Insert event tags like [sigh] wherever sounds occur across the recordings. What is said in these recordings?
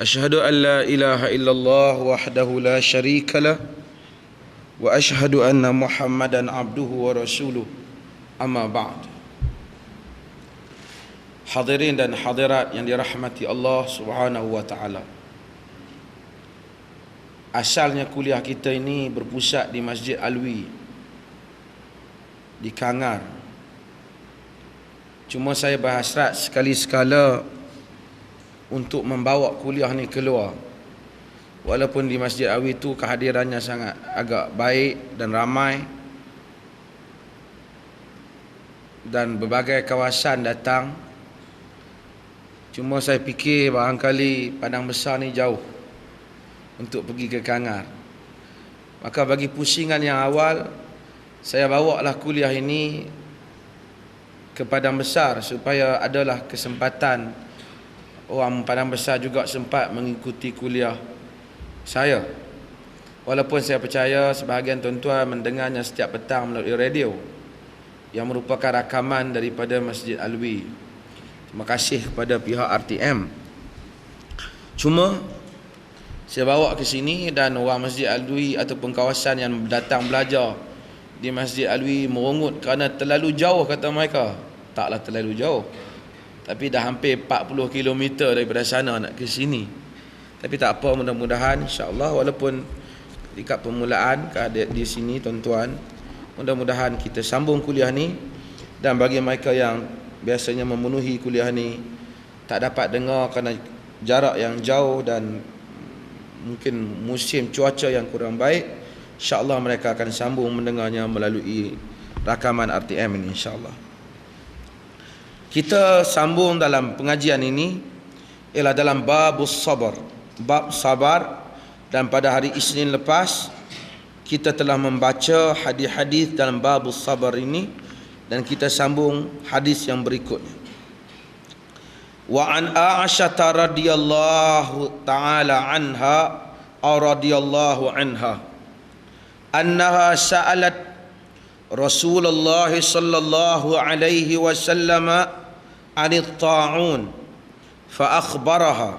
Ashhadu an la ilaha illallah wahdahu la sharika la wa ashhadu anna Muhammadan abduhu wa rasuluh amma ba'd Hadirin dan hadirat yang dirahmati Allah Subhanahu wa taala. Asalnya kuliah kita ini berpusat di Masjid Alwi di Kangar. Cuma saya berhasrat sekali-sekala untuk membawa kuliah ni keluar. Walaupun di Masjid Alwi itu kehadirannya sangat agak baik dan ramai dan berbagai kawasan datang Cuma saya fikir barangkali padang besar ni jauh untuk pergi ke Kangar. Maka bagi pusingan yang awal, saya bawa lah kuliah ini ke padang besar supaya adalah kesempatan orang padang besar juga sempat mengikuti kuliah saya. Walaupun saya percaya sebahagian tuan-tuan mendengarnya setiap petang melalui radio yang merupakan rakaman daripada Masjid Alwi. Terima kasih kepada pihak RTM. Cuma saya bawa ke sini dan orang Masjid Alwi ataupun kawasan yang datang belajar di Masjid Alwi merungut kerana terlalu jauh kata mereka. Taklah terlalu jauh. Tapi dah hampir 40 km daripada sana nak ke sini. Tapi tak apa mudah-mudahan insya-Allah walaupun dekat permulaan keadaan di sini tuan-tuan mudah-mudahan kita sambung kuliah ni dan bagi mereka yang biasanya memenuhi kuliah ni tak dapat dengar kerana jarak yang jauh dan mungkin musim cuaca yang kurang baik insyaallah mereka akan sambung mendengarnya melalui rakaman RTM ini insyaallah kita sambung dalam pengajian ini ialah dalam babus sabar bab sabar dan pada hari Isnin lepas kita telah membaca hadis-hadis dalam babus sabar ini dan kita sambung hadis yang berikutnya. Wa an Aisyah radhiyallahu taala anha radhiyallahu anha annaha sa'alat Rasulullah sallallahu alaihi wasallam عن الطاعون فأخبرها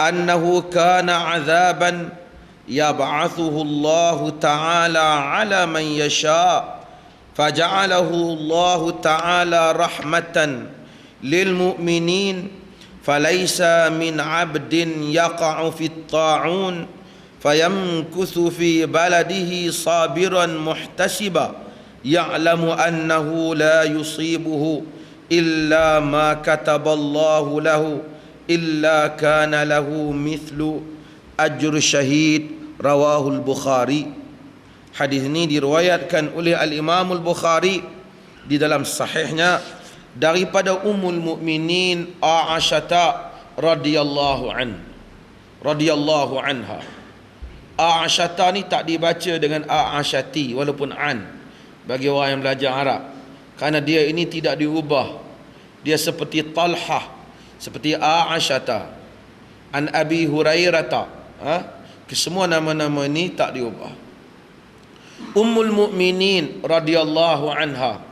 أنه كان عذابا يبعثه الله تعالى على من يشاء فجعله الله تعالى رحمة للمؤمنين فليس من عبد يقع في الطاعون فيمكث في بلده صابرا محتسبا يعلم أنه لا يصيبه illa ma kataballahu lahu illa kana lahu mithlu ajr shahid شهيد Bukhari. Hadis حديث ini diriwayatkan oleh Al Imam Al Bukhari di dalam sahihnya daripada Ummul Mukminin Aisyah radhiyallahu an radhiyallahu anha Aisyah ni tak dibaca dengan Aisyati walaupun an bagi orang yang belajar Arab Karena dia ini tidak diubah. Dia seperti Talhah, seperti Aisyah. An Abi Hurairah. Ha? Kesemua nama-nama ini tak diubah. Ummul Mukminin radhiyallahu anha.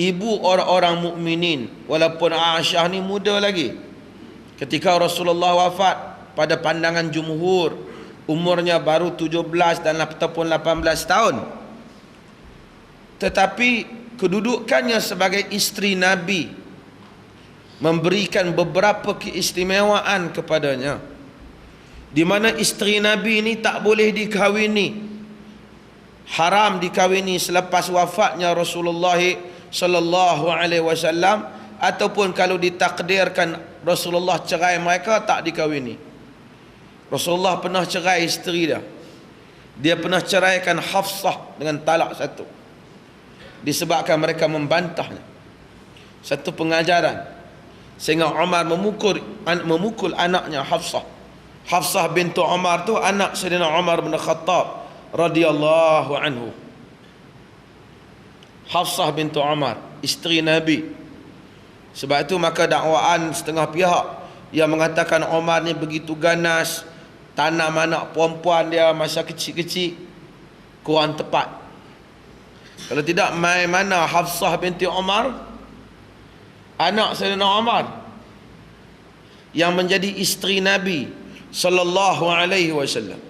Ibu orang-orang mukminin walaupun Aisyah ni muda lagi. Ketika Rasulullah wafat pada pandangan jumhur umurnya baru 17 dan ataupun 18 tahun. Tetapi kedudukannya sebagai isteri Nabi memberikan beberapa keistimewaan kepadanya. Di mana isteri Nabi ini tak boleh dikahwini haram dikawini selepas wafatnya Rasulullah sallallahu alaihi wasallam ataupun kalau ditakdirkan Rasulullah cerai mereka tak dikawini. Rasulullah pernah cerai isteri dia. Dia pernah ceraikan Hafsah dengan talak satu. Disebabkan mereka membantahnya. Satu pengajaran. sehingga Umar memukul memukul anaknya Hafsah Hafsah bintu Umar tu anak Sayyidina Umar bin Khattab radhiyallahu anhu Hafsah bintu Umar isteri Nabi sebab itu maka dakwaan setengah pihak yang mengatakan Umar ni begitu ganas tanam anak perempuan dia masa kecil-kecil kurang tepat kalau tidak mai mana Hafsah binti Umar anak Sayyidina Umar yang menjadi isteri Nabi sallallahu alaihi wasallam.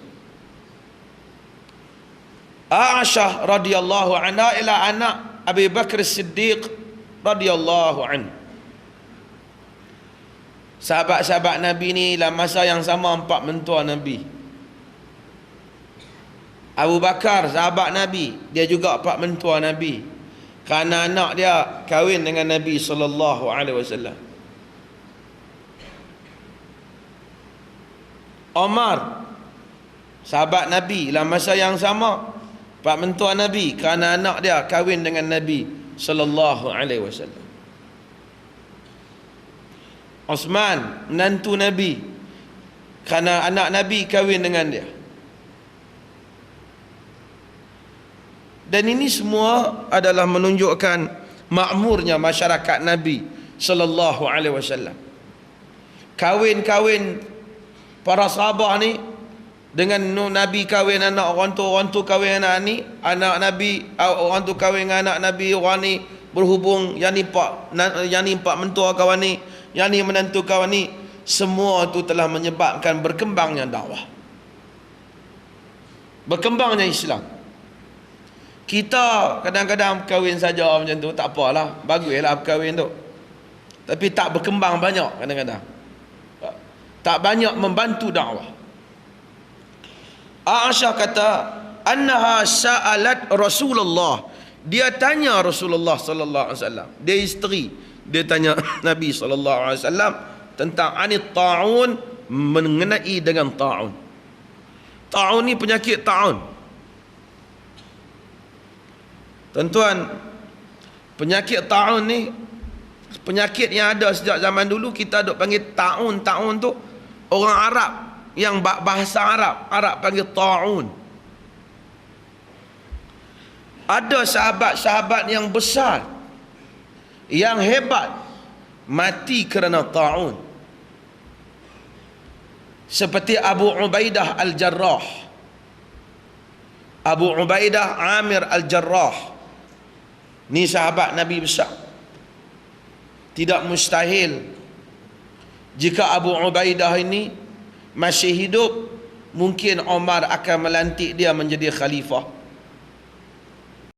Aisyah radhiyallahu anha ila anak Abi Bakr Siddiq radhiyallahu an Sahabat-sahabat Nabi ni dalam masa yang sama empat mentua Nabi Abu Bakar sahabat Nabi. Dia juga empat mentua Nabi. Kerana anak dia kahwin dengan Nabi sallallahu alaihi wasallam. Omar sahabat Nabi dalam masa yang sama. Pak mentua Nabi kerana anak dia kahwin dengan Nabi sallallahu alaihi wasallam. Osman menantu Nabi. Kerana anak Nabi kahwin dengan dia dan ini semua adalah menunjukkan makmurnya masyarakat Nabi sallallahu alaihi wasallam. Kahwin-kahwin para sahabat ni dengan Nabi kahwin anak orang tu orang tu kahwin anak ni anak Nabi orang tu kahwin dengan anak Nabi orang ni berhubung yang ni pak yang ni pak mentua kawan ni yang ni menantu kawan ni semua tu telah menyebabkan berkembangnya dakwah. Berkembangnya Islam kita kadang-kadang kahwin saja macam tu tak apalah. Baguslah kahwin tu. Tapi tak berkembang banyak kadang-kadang. Tak banyak membantu dakwah. Aisyah kata annaha sa'alat Rasulullah. Dia tanya Rasulullah sallallahu alaihi wasallam. Dia isteri dia tanya [coughs] Nabi sallallahu alaihi wasallam tentang anit taun mengenai dengan taun. Taun ni penyakit taun tuan-tuan penyakit taun ni penyakit yang ada sejak zaman dulu kita duk panggil taun. Taun tu orang Arab yang bahasa Arab. Arab panggil ta'un. Ada sahabat-sahabat yang besar yang hebat mati kerana ta'un. Seperti Abu Ubaidah Al-Jarrah. Abu Ubaidah Amir Al-Jarrah ni sahabat Nabi besar. Tidak mustahil jika Abu Ubaidah ini masih hidup mungkin Omar akan melantik dia menjadi khalifah